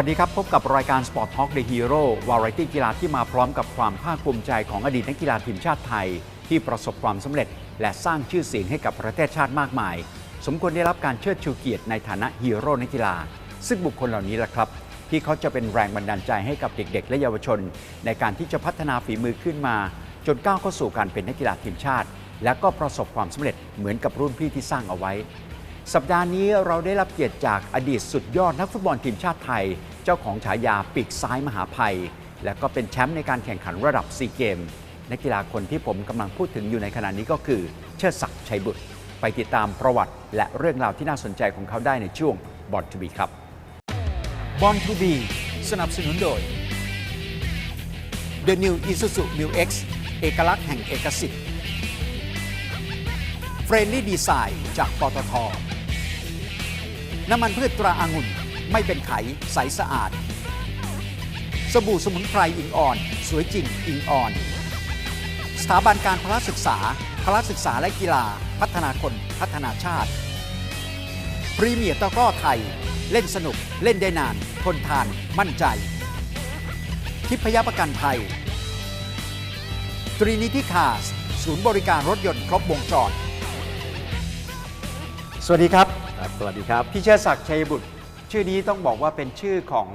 วัสดีครับ พบกับรายการ Sport Talk The Hero วาไรตี้กีฬาที่มาพร้อมกับความภาคภูมิใจของอดีตนักกีฬาทีมชาติไทย ที่ประสบความสำเร็จ และสร้างชื่อเสียงให้กับประเทศชาติมากมาย สมควรได้รับการเชิดชูเกียรติในฐานะฮีโร่นักกีฬา ซึ่งบุคคลเหล่านี้แหละครับ ที่เขาจะเป็นแรงบันดาลใจให้กับเด็ก ๆ และเยาวชน ในการที่จะพัฒนาฝีมือขึ้นมา จนก้าวเข้าสู่การเป็นนักกีฬาทีมชาติ และก็ประสบความสำเร็จเหมือนกับรุ่นพี่ที่สร้างเอาไว้ สัปดาห์นี้เราได้รับเกียรติจากอดีตสุดยอดนักฟุตบอลทีมชาติไทย เจ้าของฉายาปีกซ้ายมหาภัย และก็เป็นแชมป์ในการแข่งขันระดับซีเกม นักกีฬาคนที่ผมกำลังพูดถึงอยู่ในขณะนี้ก็คือเชิดศักดิ์ชัยบุตร ไปติดตามประวัติ และเรื่องราวที่น่าสนใจของเขาได้ในช่วงบอลทูบีครับบอลทูบีสนับสนุนโดย The New Isuzu New X เอกลักษณ์แห่งเอกสิทธิ์เฟรนลี่ดีไซน์จากปตท น้ำมันพืชตราอางุ่น ไม่เป็นไข ใสสะอาด สบู่สมุนไพรอิงอ่อน สวยจริงอิงอ่อน สถาบันการพละศึกษาพละศึกษาและกีฬา พัฒนาคนพัฒนาชาติ พรีเมียร์ตะกร้อไทย เล่นสนุกเล่นได้นาน ทนทาน มั่นใจ ทิพยประกันภัยตรีนิติคาสศูนย์บริการรถยนต์ครบวงจร สวัสดีครับ ครับสวัสดีครับ พี่เชิดศักดิ์ชัยบุตร ชื่อนี้ต้องบอกว่าเป็นชื่อของ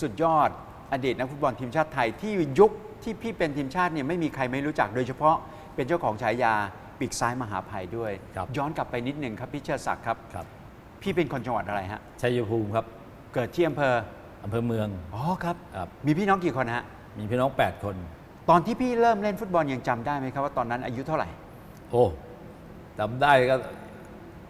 สุดยอดอดีตนักฟุตบอลทีมชาติไทยที่ยุคที่พี่เป็นทีมชาติเนี่ยไม่มีใครไม่รู้จักโดยเฉพาะเป็นเจ้าของฉายาปีกซ้ายมหาภัยด้วย ครับย้อนกลับไปนิดหนึ่งครับพี่เชิดศักดิ์ครับครับ พี่เป็นคนจังหวัดอะไรฮะชัยภูมิครับเกิดที่อำเภออำเภอเมือง อ๋อครับครับ มีพี่น้องกี่คนฮะมีพี่น้อง 8 คน ตอนที่พี่เริ่มเล่นฟุตบอลยังจำได้ไหมครับว่าตอนนั้นอายุเท่าไหร่ โอ้จำได้ก็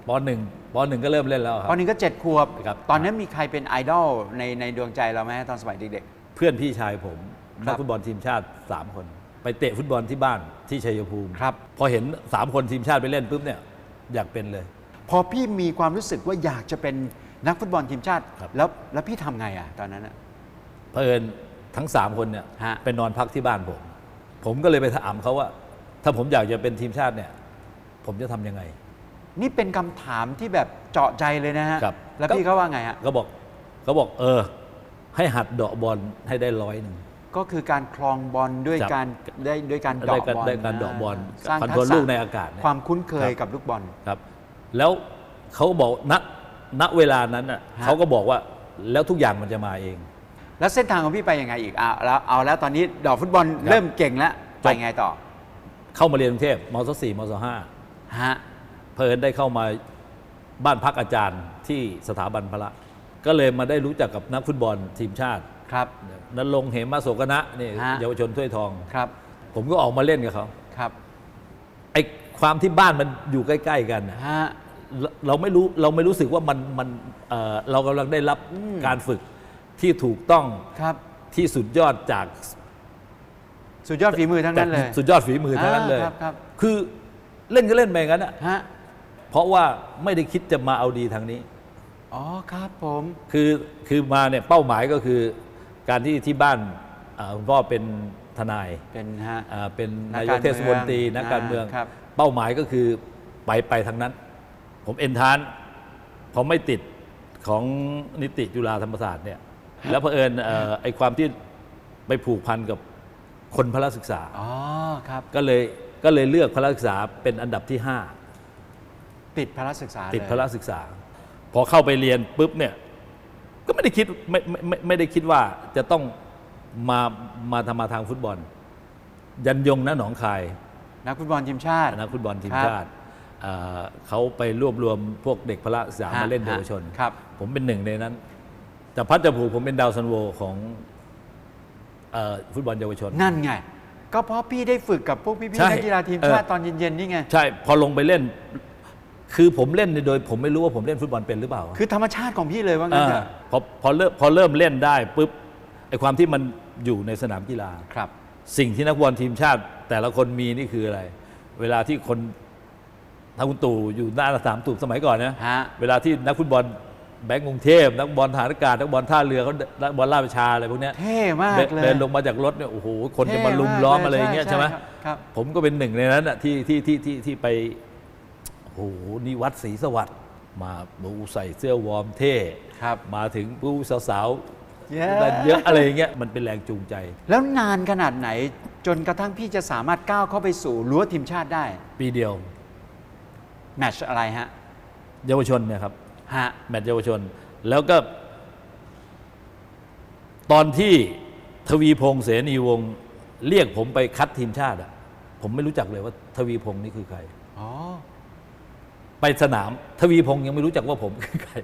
ปหนึ่งปหนึ่งก็เริ่มเล่นแล้วครับ ตอนนี้ก็เจ็ดขวบ ครับ ตอนนั้นมีใครเป็นไอดอลในในดวงใจเราไหมตอนสมัยเด็ก เพื่อนพี่ชายผมครับนักฟุตบอลทีมชาติ 3 คน ไปเตะฟุตบอลที่บ้านที่ชัยภูมิครับ พอเห็น 3 คนทีมชาติไปเล่นปุ๊บเนี่ยอยากเป็นเลยพอพี่มีความรู้สึกว่าอยากจะเป็นนักฟุตบอลทีมชาติ ครับ แล้วแล้วพี่ทำไงอะตอนนั้นอะเผอิญทั้ง 3 คนเนี่ยฮะ ไปนอนพักที่บ้านผม ผมก็เลยไปถามเขาว่า ถ้าผมอยากจะเป็นทีมชาติเนี่ย ผมจะทำยังไง นี่เป็นคำถามที่แบบเจาะใจเลยนะฮะ ครับแล้วพี่เขาว่าไงฮะก็บอกเขาบอกเออ ให้หัดเดาะบอลให้ได้ร้อยหนึ่ง ก็คือการคลองบอลด้วยครับการได้ด้วยการได้เดาะการบอลได้การเดาะบอลสร้างคอนทัโทรกลษะลูกในอากาศเนี่ยความคุ้นเคยครับ กับลูกบอล ครับ แล้วเขาบอกณณเวลานั้นน่ะฮะ เขาก็บอกว่าแล้วทุกอย่างมันจะมาเอง แล้วเส้นทางของพี่ไปยังไงอีกอะแล้วเอาแล้วตอนนี้เดอกฟุตบอลครับเริ่มเก่งแล้วจบไปไงต่อเข้ามาเรียนกรุงเทพมศสี่มศห้า ฮะ เพลินได้เข้ามาบ้านพักอาจารย์ที่สถาบันพละ ก็เลยมาได้รู้จักกับนักฟุตบอลทีมชาติครับนรงค์เหมมาโสกนะนี่ฮะ เยาวชนถ้วยทอง ครับ ผมก็ออกมาเล่นกับเขาครับไอ้ความที่บ้านมันอยู่ใกล้ ๆ กันน่ะฮะ เราเราไม่รู้เราไม่รู้สึกว่ามันมันเอ่อเรากำลังได้รับอืม การฝึกที่ถูกต้องครับ ที่สุดยอดจากสุดยอดฝีมือทั้งนั้นเลยสุดยอดฝีมือทั้งนั้นเลยอ่าครับครับคือเล่นก็เล่นไปอย่างนั้นอะ ฮะ เพราะว่าไม่ได้คิดจะมาเอาดีทางนี้ อ๋อครับผมคือคือมาเนี่ยเป้าหมายก็คือ การที่ที่บ้านอ่าคุณพ่อเป็นทนายเป็นฮะ อ่าเป็นนักนายกากรเทศมนตรีเมืองนักการเมืองอ่าครับ เป้าหมายก็คือไปไปทางนั้น ผมเอนทานพอไม่ติดของนิติจุฬาธรรมศาสตร์เนี่ยแล้วเผอิญเอ่อไอความที่ไปผูกพันกับคนพละศึกษา อ๋อครับ ก็เลยก็เลยเลือกพละศึกษาเป็นอันดับที่ 5 ติดพละศึกษาติดเลยพละศึกษา พอเข้าไปเรียนปุ๊บเนี่ยก็ไม่ได้คิดไม่ไม่ไม่ไม่ได้คิดว่าจะต้องมามาทำมาทางฟุตบอล ยันยงนะหนองคายนักฟุตบอลทีมชาตินักฟุตบอลทีมครับชาติเอ่อเขาไปรวบรวมพวกเด็กพละศึกษาฮะมาเล่นฮะเยาวชนครับผมเป็นหนึ่งในนั้น แต่พัดจะผูกผมเป็นดาวซันโวของเอ่อฟุตบอลเยาวชน นั่นไง ก็เพราะพี่ได้ฝึกกับพวกพี่ใช่ๆนักกีฬาทีมเออชาติตอนเย็นๆนี่ไง ใช่ พอลงไปเล่น คือผมเล่นโดยผมไม่รู้ว่าผมเล่นฟุตบอลเป็นหรือเปล่าคือธรรมชาติของพี่เลยว่างั้นเถอะอ่าพอพอเริ่มพอเริ่มเล่นได้ปุ๊บไอความที่มันอยู่ในสนามกีฬาครับ สิ่งที่นักบอลทีมชาติ แต่ละคนมีนี่คืออะไร เวลาที่คนทางคุณตู่อยู่หน้าสนามตู่สมัยก่อนนะฮะ เวลาที่นักฟุตบอลแบงก์กรุงเทพนักบอลฐานอากาศนักบอลท่าเรือเขานักบอลราชประชาอะไรพวกเนี้ยเท่มากเดินเลยเดินลงมาจากรถเนี่ยโอ้โหคนจะมาเท่ลุมกล้อมลอะไรอย่างเงี้ยใช่ไหมครับครับผมก็เป็นหนึ่งในนั้นอะที่ที่ที่ที่ที่ไป โอ้โหนี่วัดศรีสวัสดิ์มาบูใส่เสื้อวอร์มเท่ครับมาถึงผู้สาวเยอะอะไรอย่างเงี้ยมันเป็นแรงจูงใจ แล้วนานขนาดไหนจนกระทั่งพี่จะสามารถก้าวเข้าไปสู่รั้วทีมชาติได้ ปีเดียว แมตช์อะไรฮะ เยาวชนเนี่ยครับฮะแมตช์เยาวชน แล้วก็ ตอนที่ทวีพงษ์เสนีวงศ์เรียกผมไปคัดทีมชาติอะผมไม่รู้จักเลยว่า ทวีพงษ์นี่คือใครอ๋อ ไปสนามทวีพงษ์ยังไม่รู้จักว่าผมคือใคร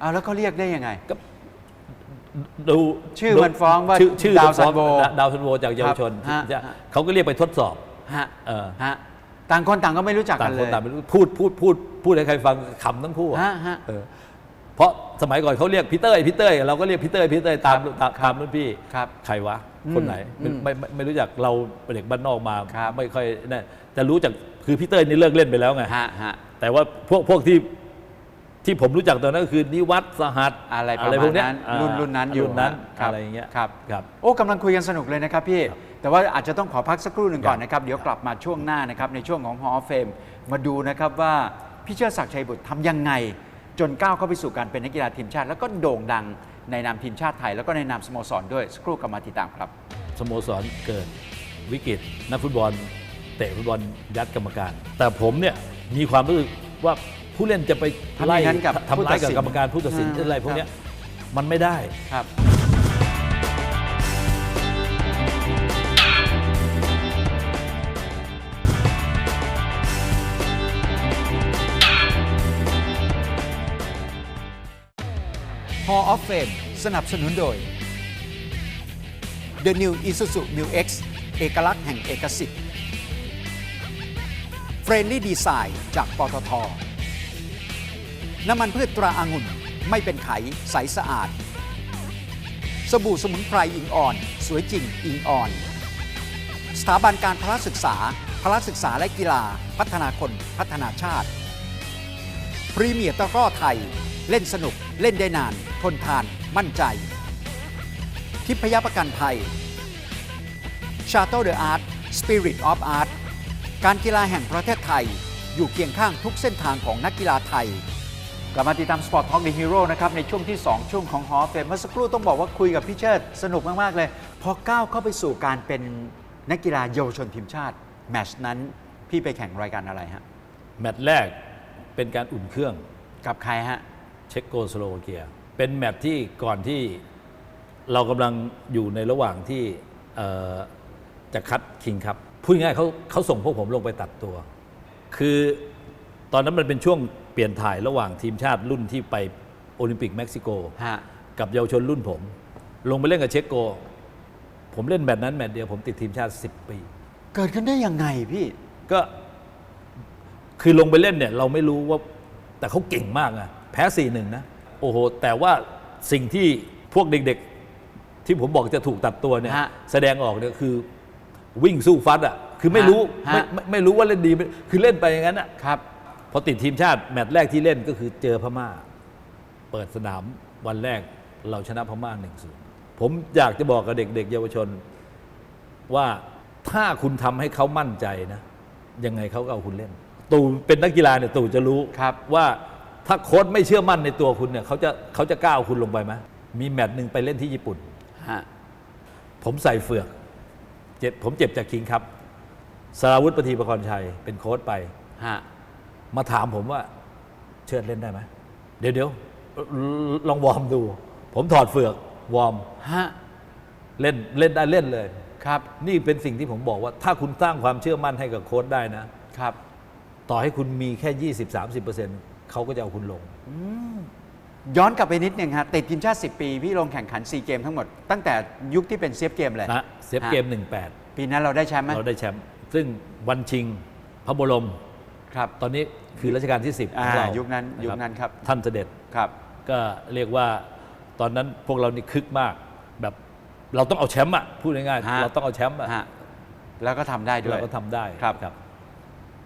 เอาแล้วเขาเรียกได้ยังไง ดูชื่อมันฟ้องว่าชื่อชื่อดาวซันฟ้องโวดาวซันโวจากเยาวชนครับฮะจะฮะ เขาก็เรียกไปทดสอบฮะเออฮะต่างคนต่างก็ไม่รู้จักต่ากังนคเลนย ต่างไม่รู้พูดพูดพูดพูดให้ใครฟังขำทั้งคู่อะฮะฮะเออเพราะสมัยก่อนเขาเรียกพี่เต้ยพี่เต้ยเราก็เรียกพี่เต้ยพี่เต้ยตามครับตามตามรุ่นพี่ครับใครวะอืมคนไหนไม่อืมไม่ไม่ไม่รู้จักเราเป็นเด็กบ้านนอกมา ครับ ไม่ค่อยนั่นแต่รู้จักคือพี่เต้ยนี่เลิกเล่นไปแล้วไง ฮะฮะ แต่ว่าพวกพวกที่ที่ผมรู้จักตอนนั้นก็คือนิวัฒน์สหัสอะไรประพมาวณกเนี้ยนั้นอ่ารุ่นรุ่นนั้นอยู่รุ่นนั้นคบอะไรอย่างเงี้ยครับครับโอ้กำลังคุยกันสนุกเลยนะครับพี่ แต่ว่าอาจจะต้องขอพักสักครู่หนึ่งก่อนนะครับ เดี๋ยวกลับมาช่วงหน้านะครับ ในช่วงของ Hall of Fame มาดูนะครับว่าพี่เชิดศักดิ์ชัยบุตรทำยังไง จนก้าวเข้าไปสู่การเป็นนักกีฬาทีมชาติ แล้วก็โด่งดังในนามทีมชาติไทย แล้วก็ในนามสโมสรด้วยสักครู่กลับมาติดตามครับสโมสรเกิดวิกฤตนักฟุตบอลเตะฟุตบอลยัดกรรมการ แต่ผมเนี่ย มีความรู้สึกว่าผู้เล่นจะไปทำอย่างนั้นกับทำผู้ตัร้าดยกับสินกรรมการผู้ตัดสินอ่าอะไรพวกครับเนี้ยมันไม่ได้ ครับ Hall of Fame สนับสนุนโดย The New Isuzu Mu X เอกลักษณ์แห่งเอกสิทธิ์ Friendly Design จากปตท น้ำมันพืชตราอางุ่นไม่เป็นไขใสสะอาด สบู่สมุนไพรอิงอ่อน สวยจริงอิงอ่อน สถาบันการพละศึกษา พละศึกษาและกีฬา พัฒนาคนพัฒนาชาติ พรีเมียร์ตะกร้อไทย เล่นสนุกเล่นได้นาน ทนทาน มั่นใจ ทิพยประกันภัยชาโตเด การกีฬาแห่งประเทศไทย อยู่เคียงข้างทุกเส้นทางของนักกีฬาไทย กลับมาติดตาม Sport Talk The Hero นะครับ ในช่วงที่ 2 ช่วงของฮอเฟมเมื่อสักครู่ต้องบอกว่าคุยกับพี่เชิดสนุกมาก ๆ เลย พอก้าวเข้าไปสู่การเป็นนักกีฬาเยาวชนทีมชาติ แมตช์นั้นพี่ไปแข่งรายการอะไรฮะแมตช์แรกเป็นการอุ่นเครื่องกับใครฮะเช็กโกสโลวาเกีย เป็นแมตช์ที่ก่อนที่เรากำลังอยู่ในระหว่างที่เอ่อจะคัดคิงครับ พูดง่ายๆเขาเขาส่งพวกผมลงไปตัดตัว คือตอนนั้นมันเป็นช่วงเปลี่ยนถ่ายระหว่างทีมชาติรุ่นที่ไปโอลิมปิกเม็กซิโก ฮะ กับเยาวชนรุ่นผม ลงไปเล่นกับเช็กโก ผมเล่นแมตช์นั้นแมตช์เดียวผมติดทีมชาติ 10 ปี เกิดขึ้นได้ยังไงพี่ ก็คือลงไปเล่นเนี่ยเราไม่รู้ว่าแต่เขาเก่งมากอะแพ้สี่หนึ่งนะ โอ้โห แต่ว่าสิ่งที่พวกเด็กๆ ที่ผมบอกจะถูกตัดตัวเนี่ยฮะ แสดงออกเนี่ยคือ วิ่งสู้ฟัดอะคือไม่รู้ฮะไม่ไม่ไม่รู้ว่าเล่นดีไม่คือเล่นไปอย่างนั้นอะครับ พอติดทีมชาติแมตช์แรกที่เล่นก็คือเจอพม่า เปิดสนามวันแรกเราชนะพม่าหนึ่งศูนย์ผมอยากจะบอกกับเด็ก ๆ เยาวชน ว่าถ้าคุณทำให้เขามั่นใจนะ ยังไงเขาก็เอาคุณเล่น ตู่เป็นนักกีฬาเนี่ยตู่จะรู้ครับ ว่าถ้าโค้ชไม่เชื่อมั่นในตัวคุณเนี่ยเขาจะเขาจะก้าวคุณลงไปไหมมีแมตช์หนึ่งไปเล่นที่ญี่ปุ่น ฮะผมใส่เฟือก เจ็บผมเจ็บจากคิงครับสราวุธปฏิประกรณ์ชัยเป็นโค้ชไป ฮะ มาถามผมว่าเชิดเล่นได้ไหมเดี๋ยวเดี๋ยวลองวอร์มดู ผมถอดเฟือกวอร์มฮะ เล่นเล่นได้เล่นเลย ครับ นี่เป็นสิ่งที่ผมบอกว่า ถ้าคุณสร้างความเชื่อมั่นให้กับโค้ชได้นะ ครับ ต่อให้คุณมีแค่ 20-30%เขาก็จะเอาคุณลง ย้อนกลับไปนิดนึงฮะติดทีมชาติ 10 ปี พี่ลงแข่งขัน 4 เกมทั้งหมด ตั้งแต่ยุคที่เป็นเซฟเกมเลยนะเซฟเกมฮะ18 ปีนั้นเราได้แชมป์ไหมเราได้แชมป์ซึ่งวันชิงพระบรมครับตอนนี้คือรัชกาลที่ 10ของอ่าเรายุคนั้นะยุคนั้นครับท่านเสด็จครับ ก็เรียกว่าตอนนั้นพวกเรานี่คึกมากแบบเราต้องเอาแชมป์อะพูดง่ายฮะๆเราต้องเอาแชมป์อะฮะแล้วก็ทำได้ด้วยเราก็ทำได้ครับ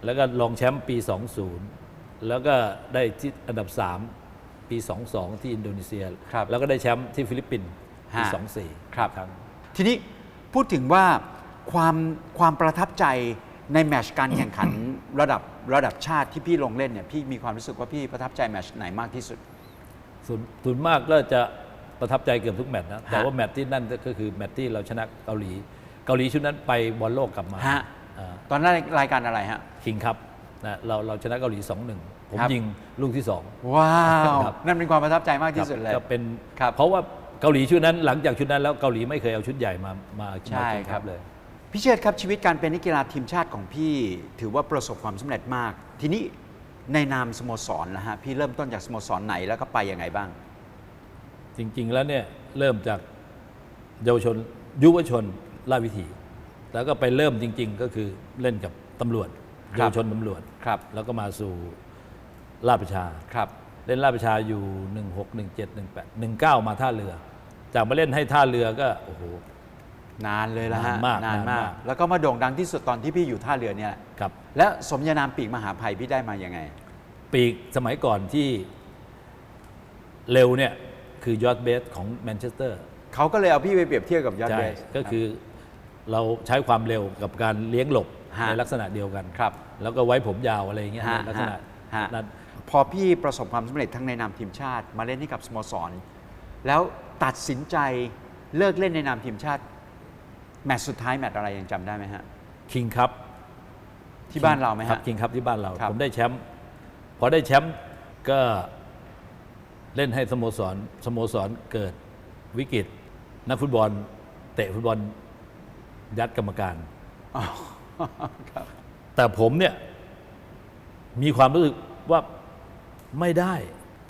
แล้วก็รองแชมป์ปี 20 แล้วก็ได้ที่อันดับ3ปี 22 ที่อินโดนีเซีย ครับแล้วก็ได้แชมป์ที่ฟิลิปปินส์ปี ฮะ 24 ครับครั้งทีนี้พูดถึงว่าความความประทับใจในแมตช์การแข่งขัน ระดับระดับชาติที่พี่ลงเล่นเนี่ยพี่มีความรู้สึกว่าพี่ประทับใจแมตช์ไหนมากที่สุด ส่วนส่วนมากก็จะประทับใจเกือบทุกแมตช์นะ แต่ว่าแมตช์ที่นั่นก็คือแมตช์ที่เราชนะเกาหลี เกาหลีชุดนั้นไปบอลโลกกลับมาฮะตอนนั้นรายการอะไรฮะ คิงครับนะเราเราชนะเกาหลี 2-1 ผมครับยิงลูกที่2ว้าวครับนั่นเป็นความประทับใจมากที่สุดเลยก็เป็นครับเพราะว่าเกาหลีชุดนั้นหลังจากชุดนั้นแล้วเกาหลีไม่เคยเอาชุดใหญ่มามาใช่มา King ครับเลยพี่เชิดครับชีวิตการเป็นนักกีฬาทีมชาติของพี่ ถือว่าประสบความสำเร็จมาก ทีนี้ในนามสโมสรนะฮะพี่เริ่มต้นจากสโมสรไหนแล้วก็ไปยังไงบ้าง จริง ๆ แล้วเนี่ยเริ่มจากเยาวชน ยุวชนราชวิถี แล้วก็ไปเริ่มจริง ๆ ก็คือเล่นกับตำรวจครับเยาวชนตำรวจครับ แล้วก็มาสู่ ราชประชาครับ เล่นราชประชาอยู่ 16 17 18 19 มาท่าเรือ จากมาเล่นให้ท่าเรือก็โอ้โห นานเลยละฮะนานมากนานนานมากมากแล้วก็มาโด่งดังที่สุดตอนที่พี่อยู่ท่าเรือเนี่ยแหละครับและสมญานามปีกมหาภัยพี่ได้มายังไง ปีกสมัยก่อนที่เร็วเนี่ย คือยอดเบสของแมนเชสเตอร์เขาก็เลยเอาพี่ไปเปรียบเทียบกับยอดใช่เบส ก็คือเราใช้ความเร็วกับการเลี้ยงหลบฮะ ในลักษณะเดียวกัน ครับ แล้วก็ไว้ผมยาวอะไรอย่างเงี้ยฮะในลักษณะฮะนั้น พอพี่ประสบความสำเร็จทั้งในนามทีมชาติ มาเล่นให้กับสโมสร แล้วตัดสินใจเลิกเล่นในนามทีมชาติ แมตช์สุดท้ายแมตช์อะไรยังจำได้ไหมฮะ คิงครับที่บ้านเราไหมครัฮะ บคิงครับที่บ้านเรา ครับ ผมได้แชมป์พอได้แชมป์ก็เล่นให้สโมสรสโมสรเกิดวิกฤต นักฟุตบอล เตะฟุตบอลยัดกรรมการ อ๋อครับ แต่ผมเนี่ยมีความรู้สึกว่า ไม่ได้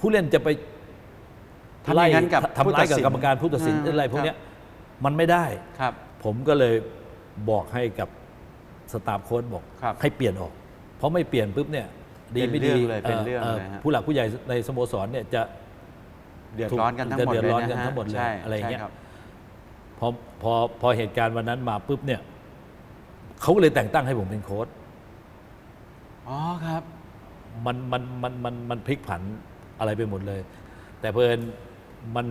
ผู้เล่นจะไปทำอย่างนั้นกับทำผู้ร้ายตัดกับสินกรรมการผู้ตัดสินอืมอะไรพวคกรับเนี้ยมันไม่ได้ ครับ ผมก็เลยบอกให้กับสตาฟโค้ชบอกครับให้เปลี่ยนออก เพราะไม่เปลี่ยนปุ๊บเนี่ยดีเป็นไม่เรื่ดีองเลยเป็นเรื่องเลยฮะ ผู้หลักผู้ใหญ่ในสโมสรเนี่ยจะ เดือดร้อนกันทั้งหมดจะเดือดร้อนเลยกันนะฮะทั้งหมดเลยใช่อะไรอย่างเงี้ย ใช่ครับ พอพอพอเหตุการณ์วันนั้นมาปุ๊บเนี่ยเขาก็เลยแต่งตั้งให้ผมเป็นโค้ช อ๋อครับ มันมันมันมันมันพลิกผันอะไรไปหมดเลย แต่เพลินมัน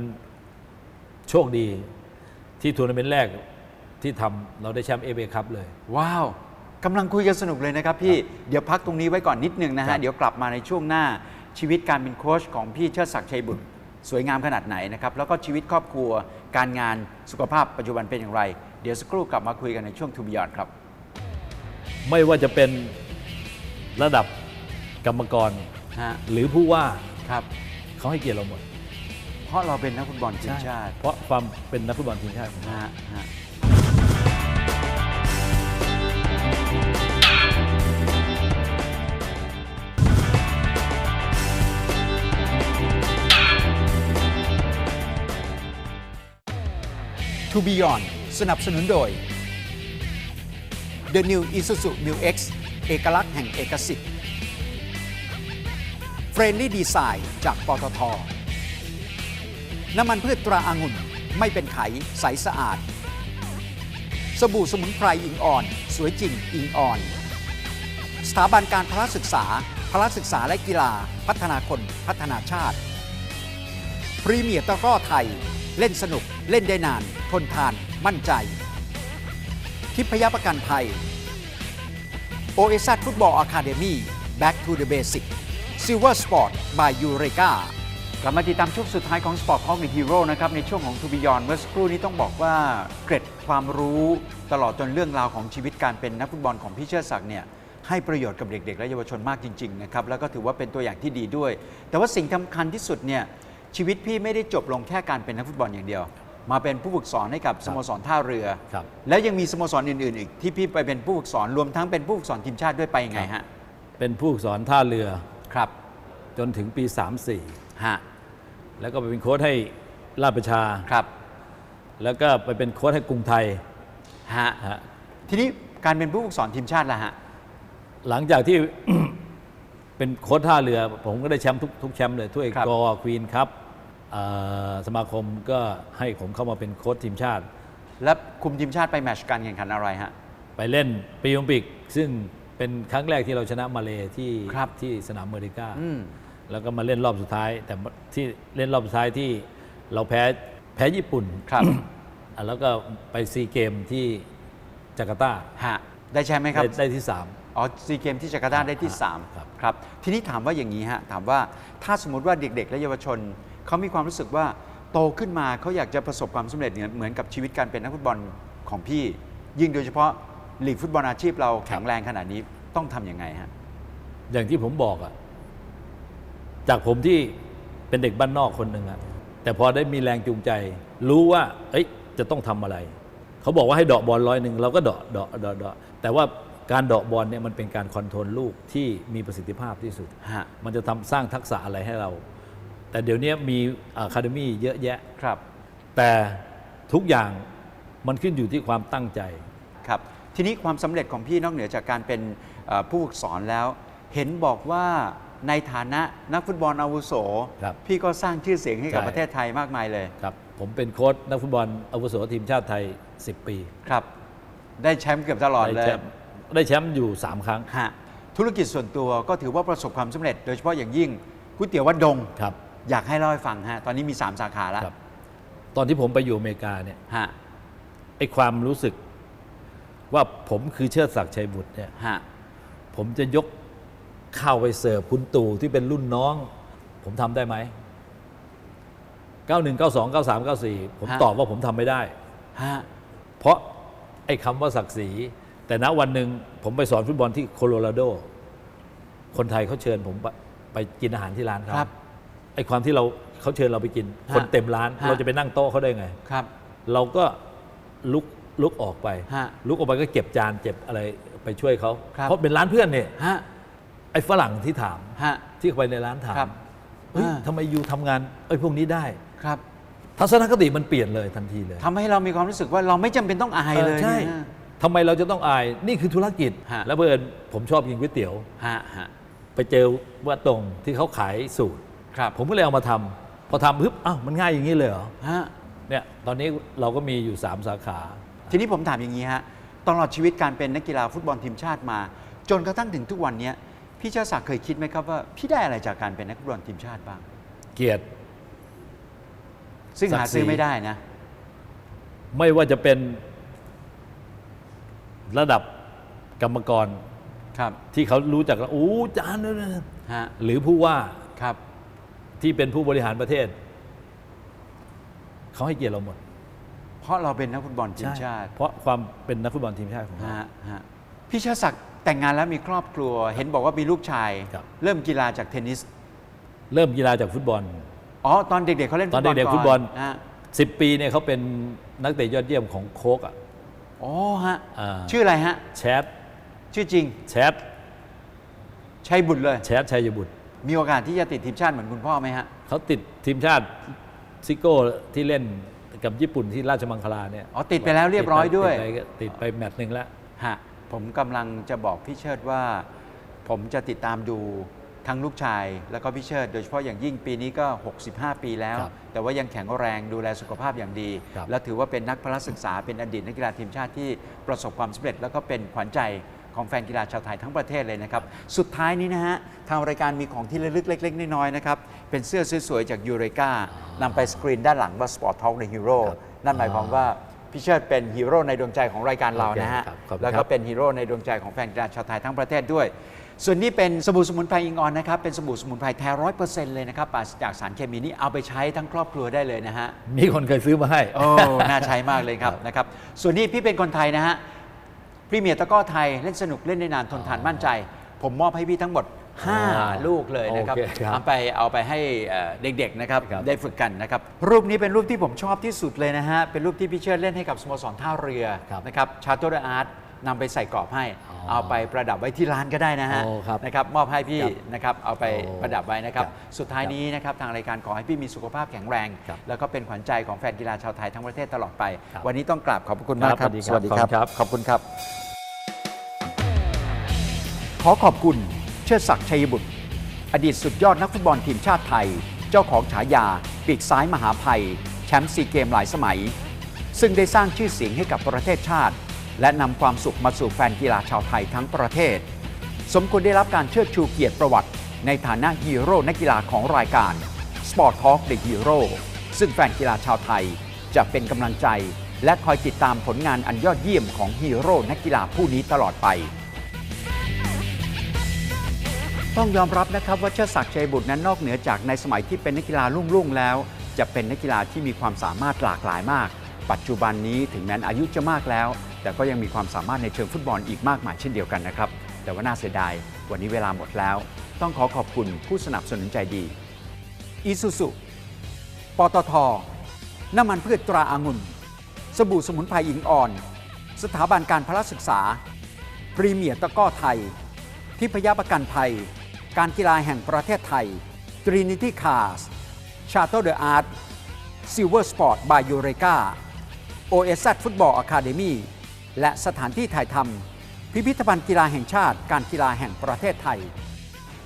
โชคดีที่ทัวร์นาเมนต์แรกที่ทำเราได้แชมป์เอเครับเลย ว้าวกำลังคุยกันสนุกเลยนะครับพี่เดี๋ยวพักตรงนี้ไว้ก่อนนิดนึงนะครัฮะบ เดี๋ยวกลับมาในช่วงหน้าชีวิตการเป็นโค้ชของพี่เชิดศักดิ์ชัยบุตร สวยงามขนาดไหนนะครับแล้วก็ชีวิตครอบครัว การงานสุขภาพปัจจุบันเป็นอย่างไร เดี๋ยวสักครู่กลับมาคุยกันในช่วงทูบิยอนครับ ไม่ว่าจะเป็นระดับ กรรมกร ฮะหรือผู้ว่าครับ เขาให้เกียรติเราหมดเพราะเราเป็นนักฟุตบอลทีมชาติเพราะความเป็นนักฟุตบอลทีมชาติของเรา ฮะฮะ To Beyond สนับสนุนโดย The New Isuzu Mu X เอกลักษณ์แห่งเอกสิทธิ์ Friendly Design จากปตท น้ำมันพืชตราอางุ่นไม่เป็นไขใสสะอาด สบู่สมุนไพรอิงอ่อน สวยจริงอิงอ่อน สถาบันการพละศึกษาพละศึกษาและกีฬา พัฒนาคนพัฒนาชาติ พรีเมียร์ตะกร้อไทย เล่นสนุกเล่นได้นาน ทนทาน มั่นใจ ทิพยประกันภัยโอเอซัฟุตบอลอะคาเดมี่ Back to the Basic Silver Sport by Eureka กลับมาติดตามช่วงสุดท้ายของ Sport Talk with Hero นะครับ ในช่วงของ To Beyond เมื่อสักครู่นี้ต้องบอกว่าเกร็ดความรู้ตลอดจนเรื่องราวของชีวิตการเป็นนักฟุตบอลของพี่เชิดศักดิ์เนี่ยให้ประโยชน์กับเด็ก ๆ และเยาวชนมากจริง ๆ นะครับ แล้วก็ถือว่าเป็นตัวอย่างที่ดีด้วย แต่ว่าสิ่งสำคัญที่สุดเนี่ยชีวิตพี่ไม่ได้จบลงแค่การเป็นนักฟุตบอลอย่างเดียว มาเป็นผู้ฝึกสอนให้กับสโมสรท่าเรือ ครับแล้วยังมีสโมสรอื่นๆอีกที่พี่ไปเป็นผู้ฝึกสอนรวมทั้งเป็นผู้ฝึกสอนทีมชาติด้วยไปยังไงฮะ เป็นผู้ฝึกสอนท่าเรือ ครับ จนถึงปีฮะ34แล้วก็ไปเป็นโค้ชให้ราชประชา ครับ แล้วก็ไปเป็นโค้ชให้กรุงไทย ฮะ ฮะ ทีนี้การเป็นผู้ฝึกสอนทีมชาติละฮะ หลังจากที่ เป็นโค้ชท่าเรือ ผมก็ได้แชมป์ทุกทุกแชมป์เลยถ้วยครับกอควีนครับเอ่อสมาคมก็ให้ผมเข้ามาเป็นโค้ชทีมชาติ และคุมทีมชาติไปแมตช์การแข่งขันอะไรฮะ ไปเล่นปีโอลิมปิก ซึ่ง เป็นครั้งแรกที่เราชนะมาเลที่ครับที่สนามเมริกาอืม แล้วก็มาเล่นรอบสุดท้าย แต่ที่เล่นรอบสุดท้ายที่เราแพ้แพ้ญี่ปุ่นครับ อะแล้วก็ไปซีเกมที่จาการ์ตาฮะได้แชมป์ไหมครับ ได้ได้ที่อ๋อซีเกมที่จาการ์ตาได้ที่ 3 ครับครับ ทีนี้ถามว่าอย่างนี้ฮะ ถามว่าถ้าสมมติว่าเด็ก ๆ และเยาวชน เขามีความรู้สึกว่าโตขึ้นมาเขาอยากจะประสบความสำเร็จเนี่ยเหมือนกับชีวิตการเป็นนักฟุตบอลของพี่ ยิ่งโดยเฉพาะ ลีกฟุตบอลอาชีพเราแข็งแรงขนาดนี้ต้องทำยังไงฮะอย่างที่ผมบอกอะจากผมที่เป็นเด็กบ้านนอกคนหนึ่งอะแต่พอได้มีแรงจูงใจ รู้ว่า เอ้ยจะต้องทำอะไร เขาบอกว่าให้เดาะบอลร้อยหนึ่งเราก็เดาะเดาะเดาะเดาะแต่ว่าการเดาะบอลเนี่ยมันเป็นการคอนโทรลลูกที่มีประสิทธิภาพที่สุดฮะมันจะทำสร้างทักษะอะไรให้เรา แต่เดี๋ยวนี้มีอะคาเดมี่เยอะแยะครับ แต่ทุกอย่างมันขึ้นอยู่ที่ความตั้งใจครับ ทีนี้ความสำเร็จของพี่นอกเหนือจากการเป็นเอ่อผู้ฝึกสอนแล้ว เห็นบอกว่าในฐานะนักฟุตบอลอาวุโสครับพี่ก็สร้างชื่อเสียงให้กับใช่ประเทศไทยมากมายเลยครับ ผมเป็นโค้ชนักฟุตบอลอาวุโสทีมชาติไทย 10 ปีครับ ได้แชมป์เกือบตลอดเลได้ยแชมป์ได้แชมป์อยู่ 3 ครั้งฮะธุรกิจส่วนตัวก็ถือว่าประสบความสำเร็จ โดยเฉพาะอย่างยิ่งก๋วยเตี๋ยววัดดงครับอยากให้เล่าให้ฟังฮะตอนนี้มี 3 สาขาแล้วครับตอนที่ผมไปอยู่อเมริกาเนี่ยฮะไอ้ความรู้สึก ว่าผมคือเชิดศักดิ์ชัยบุตรเนี่ยฮะผมจะยกข้าวไปเสิร์ฟคุณตู่ที่เป็นรุ่นน้อง ผมทำได้ไหม 91 92 93 94 ผมฮะ ตอบว่าผมทำไม่ได้ ฮะเพราะไอ้คำว่าศักดิ์ศรี แต่ณวันหนึ่งผมไปสอนฟุตบอลที่โคโลราโด คนไทยเขาเชิญผมไปไปกินอาหารที่ร้านเขาครับ ไอ้ความที่เราเขาเชิญเราไปกิน ฮะคนเต็มร้าน ฮะ เราจะไปนั่งโต๊ะเขาได้ไง ครับ เราก็ลุก ลุกออกไป ฮะลุกออกไปก็เก็บจานเก็บอะไรไปช่วยเขา ครับ เพราะเป็นร้านเพื่อนเนี่ยฮะไอ้ฝรั่งที่ถาม ฮะ ที่เข้าไปในร้านถามครับเฮ้ยอ่า ทำไมยูทำงานไอ้พวกนี้ได้ ครับทัศนคติมันเปลี่ยนเลยทันทีเลยทำให้เรามีความรู้สึกว่าเราไม่จำเป็นต้องอายเลยออใช่เนี่ยทำไมเราจะต้องอายนี่คือธุรกิจ ฮะ แล้วเพื่อนผมชอบกินก๋วยเตี๋ยว ฮะฮะไปเจอว่าตรงที่เขาขายสูตร ครับผมก็เลยเอามาทำพอทำปุ๊บอ้าวมันง่ายอย่างนี้เลยเหรอฮะ เนี่ยตอนนี้เราก็มีอยู่ 3 สาขา ทีนี้ผมถามอย่างนี้ฮะตลอดชีวิตการเป็นนักกีฬาฟุตบอลทีมชาติมา จนกระทั่งถึงทุกวันเนี้ยพี่เจ้าศักดิ์เคยคิดไหมครับว่าพี่ได้อะไรจากการเป็นนักฟุตบอลทีมชาติบ้าง เกียรติ ซึ่งศักหาดิ์ศรี ซื้อไม่ได้นะ ไม่ว่าจะเป็นระดับกรรมกรครับที่เขารู้จักแล้วโอ้จานนั่นนะฮะหรือผู้ว่าครับ ที่เป็นผู้บริหารประเทศ เขาให้เกียรติเราหมด เพราะเราเป็นนักฟุตบอลทีมชาติ เพราะความเป็นนักฟุตบอลทีมชาติของเราฮะฮะพี่เชาศักดิ์แต่งงานแล้วมีครอบครัว เห็นบอกว่ามีลูกชายครับเริ่มกีฬาจากเทนนิส เริ่มกีฬาจากฟุตบอลอ๋อตอนเด็กๆเขาเล่นตอนเด็กๆฟุตบอลฮะ10ปีเนี่ยเขาเป็นนักเตะยอดเยี่ยมของโค้กอะอ๋อฮะอ่าชื่ออะไรฮะแชทชื่อจริงแชทชัยบุตรเลยแชทชัยบุตร มีโอกาสที่จะติดทีมชาติเหมือนคุณพ่อไหมฮะเขาติดทีมชาติซิโก้ที่เล่น กับญี่ปุ่นที่ราชมังคลาเนี่ยอ๋อติดไปแล้วเรียบร้อยด้วยติไปติดไปแมตช์หนึ่งแล้วฮะผมกำลังจะบอกพี่เชิดว่า ผมจะติดตามดูทั้งลูกชาย แล้วก็พี่เชิด โดยเฉพาะอย่างยิ่งปีนี้ก็ 65 ปีแล้วครับแต่ว่ายังแข็งแรงดูแลสุขภาพอย่างดีครับและถือว่าเป็นนักพละศึกษาเป็นอดีตนักกีฬาทีมชาติที่ประสบความสำเร็จ แล้วก็เป็นขวัญใจ ของแฟนกีฬาชาวไทยทั้งประเทศเลยนะครับ สุดท้ายนี้นะฮะ ทางรายการมีของที่ระลึกเล็ก ๆ น้อยๆนะครับ เป็นเสื้อสวยๆ จากยูเรกานำไปสกรีนด้านหลังว่า Sport Talk The Hero ครับนั่นหมายความว่าพี่เชิดเป็นฮีโร่ในดวงใจของรายการเรานะฮะโอเคครับขอบคุณแล้วคก็รับเป็นฮีโร่ในดวงใจของแฟนกีฬาชาวไทยทั้งประเทศด้วย ส่วนนี้เป็นสบู่สมุนไพรอิงออนนะครับ เป็นสบู่สมุนไพรแท้ร้อยเปอร์เซ็นต์เลยนะครับปราศจากสารเคมีนี่เอาไปใช้ทั้งครอบครัวได้เลยนะฮะ มีคนเคยซื้อมาให้ โอ้ น่าใช้มากเลยครับนะครับ ส่วนนี้พี่เป็นคนไทยนะฮะพ รีเมียร์ตะกร้อไทยเล่นสนุกเล่นได้นานทนทานมั่นใจ ผมมอบให้พี่ทั้งหมดอ๋อ5ลูกเลยนะครับโอเคครับเอาไปเอาไปให้เอ่อเด็กๆนะครับครับ ได้ฝึกกันนะครับ รูปนี้เป็นรูปที่ผมชอบที่สุดเลยนะฮะ เป็นรูปที่พี่เชิดเล่นให้กับสโมสรท่าเรือครับ นะครับชาโตเดอาร์ต นำไปใส่กรอบให้ อ๋อเอาไปประดับไว้ที่ร้านก็ได้นะฮะโอ้ครับนะครับมอบให้พี่ครับนะครับเอาไปโอ้ประดับไว้นะครับ ครับสุดท้ายนี้นะครับทางรายการขอให้พี่มีสุขภาพแข็งแรง ครับแล้วก็เป็นขวัญใจของแฟนกีฬาชาวไทยทั้งประเทศตลอดไป ครับวันนี้ต้องกราบขอบพระคุณมากคครัรับบสวัสดีครับ ขอบคุณครับ ขอบคุณครับขอขอบคุณเชิดศักดิ์ชัยบุตร อดีตสุดยอดนักฟุตบอลทีมชาติไทย เจ้าของฉายา ปีกซ้ายมหาภัย แชมป์ซีเกมหลายสมัย ซึ่งได้สร้างชื่อเสียงให้กับประเทศชาติ และนำความสุขมาสู่แฟนกีฬาชาวไทยทั้งประเทศ สมควรได้รับการเชิดชูเกียรติประวัติ ในฐานะฮีโร่นักกีฬาของรายการ Sport Talk The Hero ซึ่งแฟนกีฬาชาวไทยจะเป็นกำลังใจ และคอยติดตามผลงานอันยอดเยี่ยมของฮีโร่นักกีฬาผู้นี้ตลอดไป ต้องยอมรับนะครับว่าเชิดศักดิ์ชัยบุตรนั้นนอกเหนือจากในสมัยที่เป็นนักกีฬารุ่งๆแล้ว จะเป็นนักกีฬาที่มีความสามารถหลากหลายมาก ปัจจุบันนี้ถึงแม้นอายุจะมากแล้ว แต่ก็ยังมีความสามารถในเชิงฟุตบอลอีกมากมายเช่นเดียวกันนะครับ แต่ว่าน่าเสียดาย วันนี้เวลาหมดแล้ว ต้องขอขอบคุณผู้สนับสนุนใจดีอีซูซุปตท น้ำมันพืชตราอางุ่น สบู่สมุนไพรอิงอ่อน สถาบันการพละศึกษา พรีเมียร์ตะก้อไทย ทิพยประกันภัย การกีฬาแห่งประเทศไทย Trinity Cars Charter the Art Silver Sport by Eureka OSZ Football Academy และสถานที่ถ่ายทำพิพิธภัณฑ์กีฬาแห่งชาติ การกีฬาแห่งประเทศไทย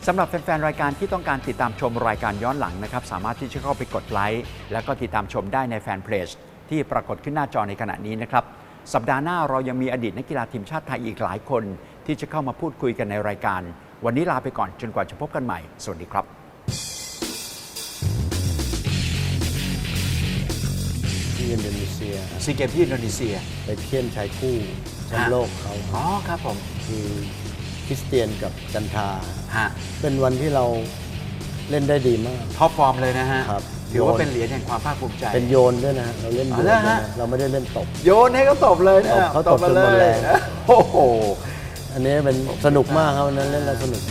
สำหรับแฟนๆ รายการที่ต้องการติดตามชมรายการย้อนหลังนะครับ สามารถที่จะเข้าไปกดไลค์แล้วก็ติดตามชมได้ในแฟนเพจที่ปรากฏขึ้นหน้าจอในขณะนี้นะครับ สัปดาห์หน้าเรายังมีอดีตนักกีฬาทีมชาติไทยอีกหลายคน ที่จะเข้ามาพูดคุยกันในรายการ วันนี้ลาไปก่อนจนกว่าจะพบกันใหม่ สวัสดีครับ ซียซีเกมที่อินโดนีเซีย ไปเทียนชายคู่แชมป์โลกเขาอ๋อครับผมคือคริสเตียนกับจันทราฮะเป็นวันที่เราเล่นได้ดีมากท็อปฟอร์มเลยนะฮะครับถือว่าเป็นเหรียญแห่งความภาคภูมิใจ เป็นโยนด้วยนะฮะเราเล่นโยอ๋นอด้วยเหรอฮะนะเราไม่ได้เล่นตบ โยนให้เขาตบเลยนะตบเขาตบจนหมดแรงโอ้โห อันนี้เป็นสนุกมากครับวันนั้นเล่นแล้วสนุกค